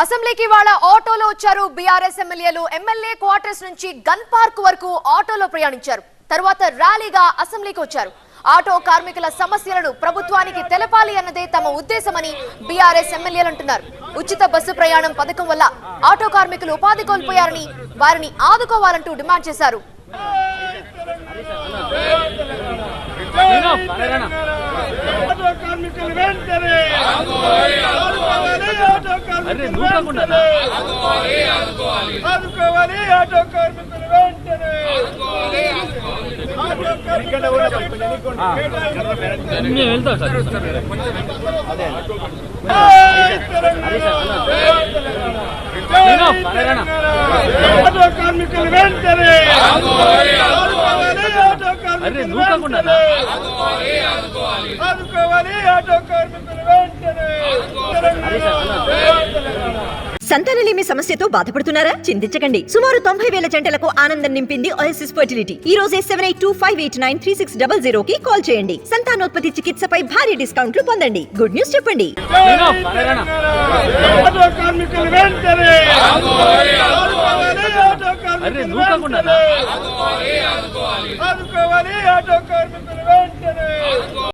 అసెంబ్లీకి వాళ్ళ ఆటోలో వచ్చారు బీఆర్ఎస్ ఎమ్మెల్యేలు. ఎమ్మెల్యే క్వార్టర్స్ నుంచి గన్ పార్క్ వరకు ఆటోలో ప్రయాణించారు. తర్వాత ర్యాలీగా అసెంబ్లీకి వచ్చారు. ఆటో కార్మికుల సమస్యలను ప్రభుత్వానికి తెలపాలి అన్నదే తమ ఉద్దేశమని బీఆర్ఎస్ ఎమ్మెల్యేలు అంటున్నారు. ఉచిత బస్సు ప్రయాణం పథకం వల్ల ఆటో కార్మికులు ఉపాధి కోల్పోయారని వారిని ఆదుకోవాలంటూ డిమాండ్ చేశారు. కార్మికులు ఆదుకోవాలి ఆటో కార్మికులు వెంటనే ఆదుకోవాలి ఆటో కార్మికులు వెంటనే ఆటో కార్మికులు నేను వెళ్తా సార్ జై తెలంగాణ! జై నేను తెలంగాణ! ఆటో కార్మికులు వెంటనే ఆదుకోవాలి ఆటో అరే కార్మికులు నూకకుండా వెంటనే ఆదుకోవాలి ఆటో కార్మికులు వెంటనే తెలంగాణ! జై తెలంగాణ! సంతానలేమి సమస్యతో బాధపడుతున్నారా? చింతించకండి. సుమారు తొంభై వేల జంటలకు ఆనందం నింపింది ఓఎస్ఎస్ ఫర్టిలిటీ ఈ రోజే seven eight two five eight nine three six double zero కి కాల్ చేయండి. సంతానోత్పత్తి చికిత్సపై భారీ డిస్కౌంట్లు పొందండి. గుడ్ న్యూస్ చెప్పండి. ఆటో